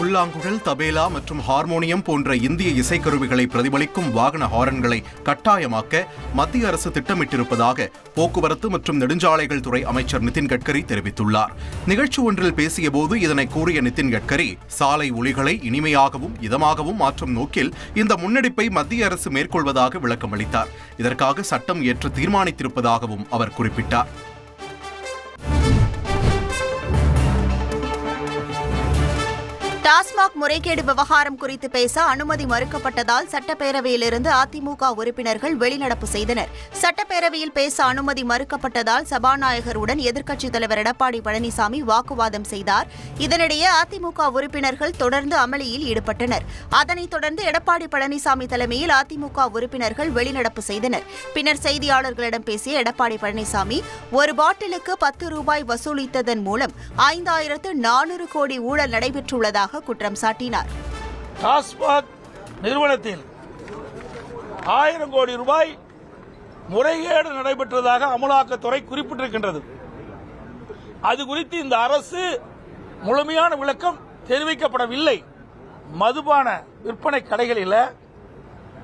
புல்லாங்குழல் தபேலா மற்றும் ஹார்மோனியம் போன்ற இந்திய இசைக்கருவிகளை பிரதிபலிக்கும் வாகன ஹாரன்களை கட்டாயமாக்க மத்திய அரசு திட்டமிட்டிருப்பதாக போக்குவரத்து மற்றும் நெடுஞ்சாலைகள் துறை அமைச்சர் நிதின் கட்கரி தெரிவித்துள்ளார். நிகழ்ச்சி ஒன்றில் பேசியபோது இதனை கூறிய நிதின் கட்கரி சாலை ஒளிகளை இனிமையாகவும் இதமாகவும் மாற்றும் நோக்கில் இந்த முன்னெடுப்பை மத்திய அரசு மேற்கொள்வதாக விளக்கமளித்தார். இதற்காக சட்டம் ஏற்று தீர்மானித்திருப்பதாகவும் அவர் குறிப்பிட்டார். டாஸ்மாக் முறைகேடு விவகாரம் குறித்து பேச அனுமதி மறுக்கப்பட்டதால் சட்டப்பேரவையிலிருந்து அதிமுக உறுப்பினர்கள் வெளிநடப்பு செய்தனர். சட்டப்பேரவையில் பேச அனுமதி மறுக்கப்பட்டதால் சபாநாயகருடன் எதிர்க்கட்சித் தலைவர் எடப்பாடி பழனிசாமி வாக்குவாதம் செய்தார். இதனிடையே அதிமுக உறுப்பினர்கள் தொடர்ந்து அமளியில் ஈடுபட்டனர். அதனைத் தொடர்ந்து எடப்பாடி பழனிசாமி தலைமையில் அதிமுக உறுப்பினர்கள் வெளிநடப்பு செய்தனர். பின்னர் செய்தியாளர்களிடம் பேசிய எடப்பாடி பழனிசாமி ஒரு பாட்டிலுக்கு பத்து ரூபாய் வசூலித்ததன் மூலம் ஐந்தாயிரத்து நானூறு கோடி ஊழல் நடைபெற்றுள்ளதாக குற்றம் சாட்டினார். டாஸ்மாக் நிறுவனத்தில் ஆயிரம் கோடி ரூபாய் முறைகேடு நடைபெற்றதாக அமலாக்கத்துறை குறிப்பிட்டிருக்கின்றது. அது குறித்து இந்த அரசு முழுமையான விளக்கம் தெரிவிக்கப்படவில்லை. மதுபான விற்பனை கடைகளில்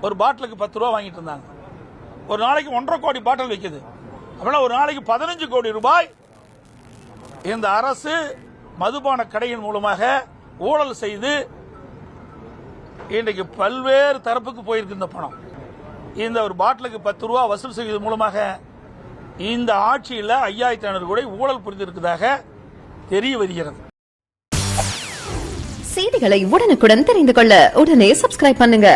ஒரு பாட்டிலுக்கு பத்து ரூபா வாங்கிட்டு இருந்தாங்க. ஒரு நாளைக்கு ஒன்றரை கோடி பாட்டில் விற்குது அப்படின்னா ஒரு நாளைக்கு பதினஞ்சு கோடி ரூபாய் இந்த அரசு மதுபான கடையின் மூலமாக ஊழல் செய்து இன்றைக்கு பல்வேறு தரப்புக்கு போயிருக்கு இந்த பணம். இந்த ஒரு பாட்டிலுக்கு பத்து ரூபா வசூல் செய்வது மூலமாக இந்த ஆட்சியில் ஐயாயிரத்தி ஐநூறு கோடி ஊழல் புரிந்திருக்கிறதாக தெரிய வருகிறது. செய்திகளை உடனுக்குடன் தெரிந்து கொள்ள உடனே சப்ஸ்கிரைப் பண்ணுங்க.